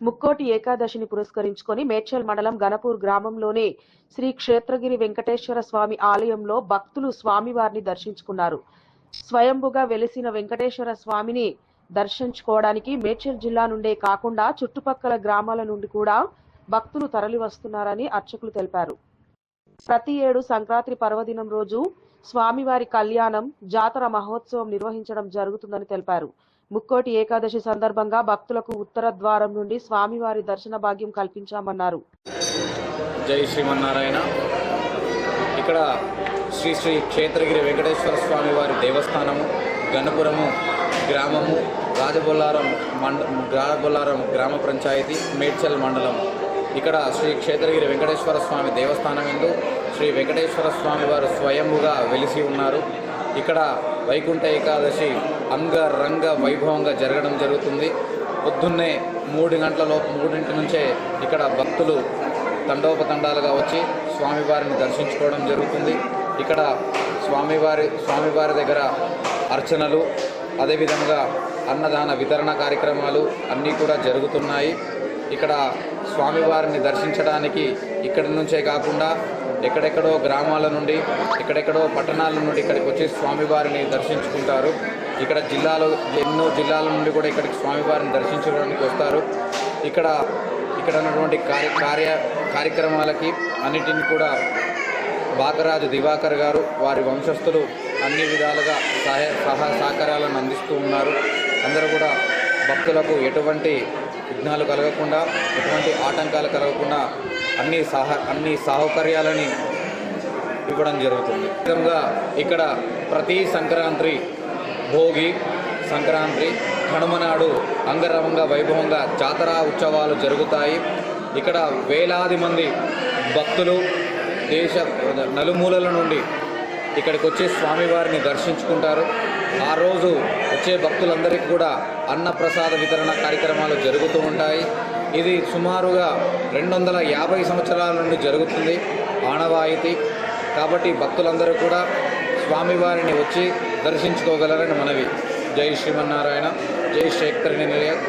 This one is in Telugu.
ముక్కోటి ఏకాదశిని పురస్కరించుకొని మేడ్చల్ మండలం గణపూర్ గ్రామంలోని శ్రీ క్షేత్రగిరి వెంకటేశ్వర స్వామి ఆలయంలో భక్తులు స్వామివారిని దర్శించుకున్నారు. స్వయంభుగా వెలిసిన వెంకటేశ్వర స్వామిని దర్శించుకోవడానికి మేడ్చల్ జిల్లా నుండే కాకుండా చుట్టుపక్కల గ్రామాల నుండి కూడా భక్తులు తరలి వస్తున్నారని అర్చకులు తెలిపారు. ప్రతి ఏడు సంక్రాంతి పర్వదినం రోజు స్వామివారి కళ్యాణం జాతర మహోత్సవం నిర్వహించడం జరుగుతుందని తెలిపారు. ముక్కోటి ఏకాదశి సందర్భంగా భక్తులకు ఉత్తర ద్వారం నుండి స్వామివారి దర్శన భాగ్యం కల్పించామన్నారు. జై శ్రీమన్నారాయణ. ఇక్కడ శ్రీ శ్రీ క్షేత్రగిరి వెంకటేశ్వర స్వామి వారి దేవస్థానము గణపురము గ్రామము రాజబొల్లారం మండ రాజబొల్లారం గ్రామ పంచాయతీ మేడ్చల్ మండలం. ఇక్కడ శ్రీ క్షేత్రగిరి వెంకటేశ్వర స్వామి దేవస్థానం ఎందు శ్రీ వెంకటేశ్వర స్వామి వారు స్వయముగా వెలిసి ఉన్నారు. ఇక్కడ వైకుంఠ ఏకాదశి అంగరంగ వైభవంగా జరగడం జరుగుతుంది. పొద్దున్నే మూడు గంటలలో మూడింటి నుంచే ఇక్కడ భక్తులు తండోపతండాలుగా వచ్చి స్వామివారిని దర్శించుకోవడం జరుగుతుంది. ఇక్కడ స్వామివారి స్వామివారి దగ్గర అర్చనలు అదేవిధంగా అన్నదాన వితరణ కార్యక్రమాలు అన్నీ కూడా జరుగుతున్నాయి. ఇక్కడ స్వామివారిని దర్శించడానికి ఇక్కడి నుంచే కాకుండా ఎక్కడెక్కడో గ్రామాల నుండి ఎక్కడెక్కడో పట్టణాల నుండి ఇక్కడికి వచ్చి స్వామివారిని దర్శించుకుంటారు. ఇక్కడ జిల్లాలో ఎన్నో జిల్లాల నుండి కూడా ఇక్కడికి స్వామివారిని దర్శించుకోవడానికి వస్తారు. ఇక్కడ ఇక్కడ ఉన్నటువంటి కార్య కార్య కార్యక్రమాలకి అన్నిటిని కూడా బాకరాజు దివాకర్ గారు వారి వంశస్థులు అన్ని విధాలుగా సహాయ సహా సహకారాలను అందిస్తూ ఉన్నారు. అందరూ కూడా భక్తులకు ఎటువంటి విఘ్నాలు కలగకుండా ఎటువంటి ఆటంకాలు కలగకుండా అన్ని సహ అన్ని సౌకర్యాలని ఇవ్వడం జరుగుతుంది. విధంగా ఇక్కడ ప్రతి సంక్రాంతి భోగి సంక్రాంతి కనుమనాడు అంగరంగ వైభవంగా జాతర ఉత్సవాలు జరుగుతాయి. ఇక్కడ వేలాది మంది భక్తులు దేశ నలుమూలల నుండి ఇక్కడికి వచ్చి స్వామివారిని దర్శించుకుంటారు. ఆ రోజు వచ్చే భక్తులందరికీ కూడా అన్నప్రసాద వితరణ కార్యక్రమాలు జరుగుతూ ఉంటాయి. ఇది సుమారుగా రెండు వందల యాభై సంవత్సరాల నుండి జరుగుతుంది ఆనవాయితీ. కాబట్టి భక్తులందరూ కూడా స్వామివారిని వచ్చి దర్శించుకోగలరని మనవి. జై శ్రీమన్నారాయణ. జై శేఖర్ నిలయ.